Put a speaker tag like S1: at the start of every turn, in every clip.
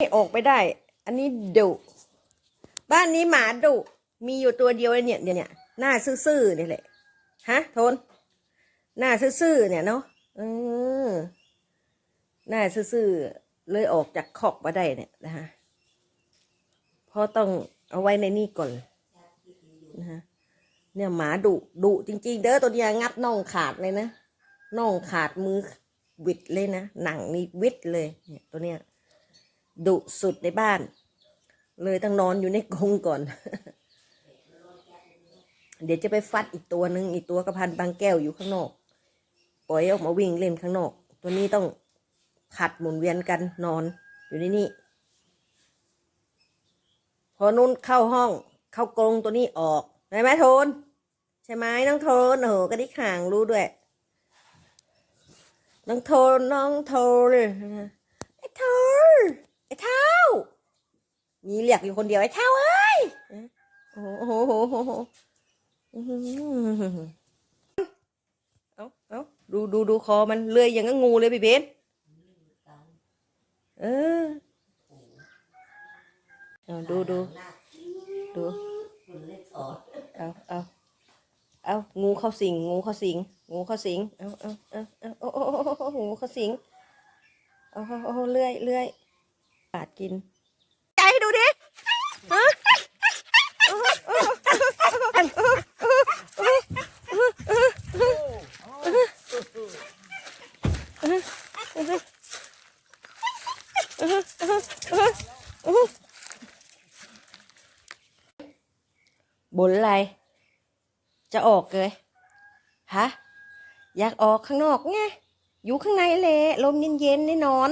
S1: ไม่ออกไปได้ อันนี้ดุบ้านนี้หมาดุมีอยู่ตัวเดียวเลยเนี่ยเนี่ยเนี่ยหน้าซื่อๆนี่แหละฮะทน หน้าซื่อๆเนี่ยเนาะเออหน้าซื่อๆเลยออกจากคอกมาได้เนี่ยนะฮะเพราะต้องเอาไว้ในนี่ก่อนนะฮะเนี่ยหมาดุดุจริง ๆ เด้อตัวเนี้ยงับน่องขาดเลยนะน่องขาดมือวิดเลยนะหนังนี่วิดเลย เนี่ยตัวเนี้ย ดุสุดในบ้าน เลยต้องนอนอยู่ในกรงก่อน เดี๋ยวจะไปฟัดอีกตัวหนึ่งอีกตัวกระพันบางแก้วอยู่ข้างนอก ปล่อยออกมาวิ่งเล่นข้างนอก ตัวนี้ต้องผัดหมุนเวียนกันนอนอยู่ในนี่พอนุ่นเข้าห้อง เข้ากรงตัวนี้ออกได้ไหมโทน ใช่ไหมน้องโทนโอ้โหกระดิกห่างรู้ด้วย น้องโทนน้องโทนไอ้โทนไอ้เท้า มีเรียกอยู่คนเดียวไอ้เท้าเอ้ยโอ้โหโอ้โหโอ้โหอื้อหือเอาเอาดูดูดูคอมันเลื่อยอย่างกับงูเลยพี่เบนเออเอาดูดูดูเอาเอาเอางูเข้าสิง งูเข้าสิง งูเข้าสิง เอาเอาเอาเอาโอ้โอ้โอ้โอ้งูเข้าสิงเอาเอาเอาเลื่อยเลื่อยปาดกิน ให้ดูดิบนอะไร จะออกเลย ฮะ อยากออกข้างนอกไง อยู่ข้างในแหละลมเย็นๆได้นอน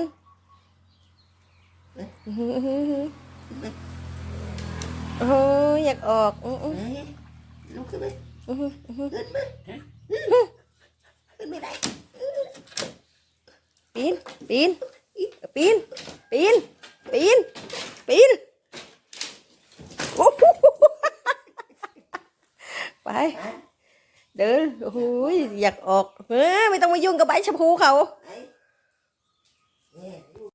S1: โอ้ยอยากออกอื้ออื้อ
S2: ลุกขึ้นไป
S1: อื้ออื้อ
S2: ขึ้นไปขึ้นไม่ได้
S1: ปีนปีนปีนปีนปีนปีนโอ้โหไปเดินโอ้โหอยากออกเฮ้ยไม่ต้องมายุ่งกับใบชะพูเขา
S2: ไอ้